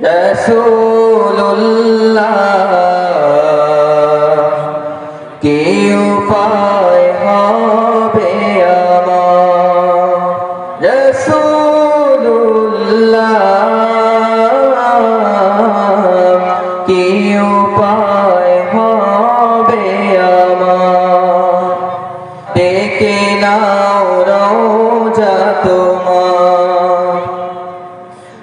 রসুল্লাহ কি উপায় হবে আমার। রসুল্লাহ কি উপায় হবে আমার। ডেকে নাও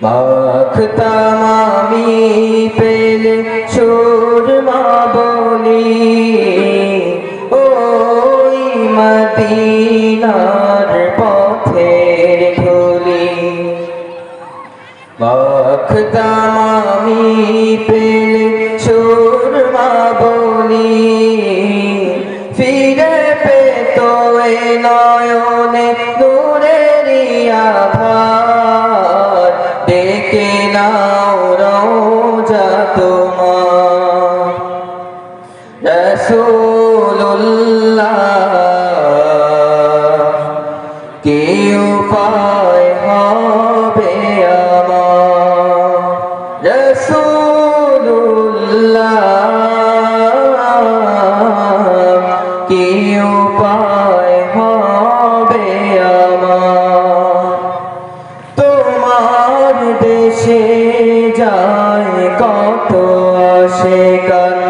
মাখতাম আমি পেলে সুরমা বলি, ওই মদিনার পথের ধুলি মাখতাম আমি পেলে সুরমা বলি, ফিরে পেত এ নয়নে রসুল্লাহ কি উপায় হবে আমার রসুল্লাহ কি উপায় হবে দেশে যায় কত গান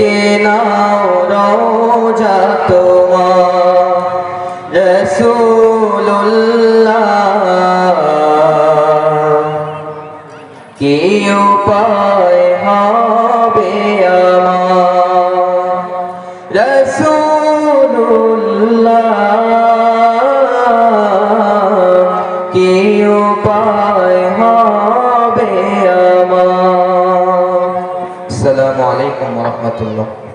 ডেকে নাও রোজা তোমার। রসুল্লাহ কি উপায় হবে আমার। রসুল্লাহ কি উপায় হবে আমার। আসসালামু আলাইকুম। রহমতুল্লাহ